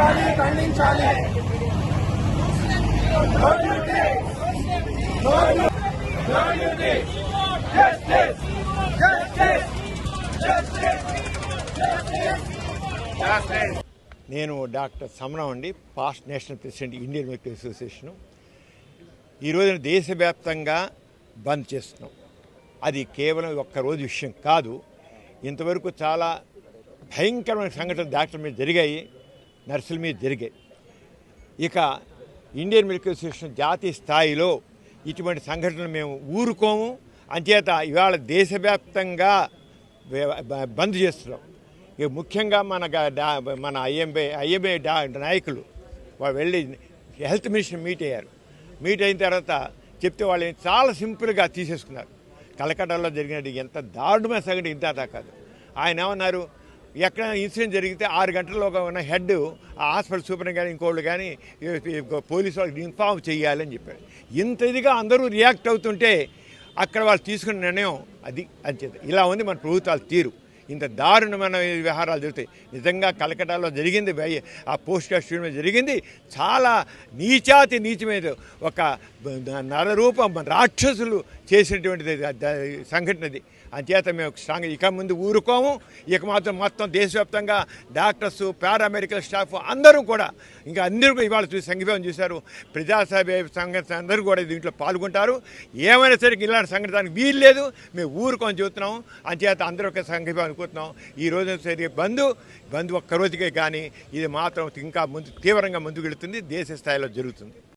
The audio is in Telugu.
ఖండించాలి ఖండించాలి. నేను డాక్టర్ సమరం అండి past national president Indian medical association. ఈ దేశవ్యాప్తంగా బంద్ చేస్తున్నాం. అది కేవలం ఒక్క రోజు విషయం కాదు. ఇంతవరకు చాలా భయంకరమైన సంఘటనలు డాక్టర్ మీద జరిగాయి. నర్సుల మీద జరిగాయి ఇక ఇండియన్ మెడికల్ అసోసియేషన్ జాతీయ స్థాయిలో ఇటువంటి సంఘటనలు మేము ఊరుకోము. అంచేత ఇవాళ దేశవ్యాప్తంగా బంద్ చేస్తున్నాం. ఇక ముఖ్యంగా మన మన ఐఎంఏ ఐఎంఏ డా నాయకులు వాళ్ళు వెళ్ళి హెల్త్ మినిస్టర్ మీట్ అయ్యారు. మీట్ అయిన తర్వాత చెప్తే వాళ్ళు చాలా సింపుల్గా తీసేసుకున్నారు. కలకట్టాలో జరిగినట్టు ఎంత దారుణమైన సంఘటన ఇంత కాదు. ఆయన ఏమన్నారు? ఎక్కడ ఇన్సిడెంట్ జరిగితే ఆరు గంటల్లోగా ఉన్న హెడ్ ఆ హాస్పిటల్ సూపర్ కానీ ఇంకోళ్ళు కానీ పోలీసు వాళ్ళకి ఇన్ఫార్మ్ చేయాలని చెప్పారు. ఇంత ఇదిగా అందరూ రియాక్ట్ అవుతుంటే అక్కడ వాళ్ళు తీసుకున్న నిర్ణయం అది అంచేత. ఇలా ఉంది మన ప్రభుత్వాల తీరు. ఇంత దారుణమైన వ్యవహారాలు జరుగుతాయి. నిజంగా కలకటాలో జరిగింది ఆ పోస్ట్ గ్రాడ్యుయేట్ మీద జరిగింది. చాలా నీచాతి నీచమైన ఒక నరరూపం రాక్షసులు చేసినటువంటిది సంఘటనది సంఘటన అంచేత మేము స్ట్రాంగ్ ఇక ముందు ఊరుకోము. ఇక మాత్రం మొత్తం దేశవ్యాప్తంగా డాక్టర్స్ పారామెడికల్ స్టాఫ్ అందరూ కూడా ఇంకా అందరూ కూడా ఇవాళ చూసి సంఘీభావం చూశారు. ప్రజాసభ సంఘటన అందరూ కూడా దీంట్లో పాల్గొంటారు. ఏమైనా సరే ఇలాంటి సంఘటనకు వీలు లేదు. మేము ఊరుకొని చూస్తున్నాం అంచేత అందరూ ఒక సంఘీభావం అనుకుంటున్నాం. ఈ రోజు సరే బంధు బంధు ఒక్క రోజుకే కానీ ఇది మాత్రం ఇంకా ముందు తీవ్రంగా ముందుకు వెళుతుంది. దేశ స్థాయిలో జరుగుతుంది.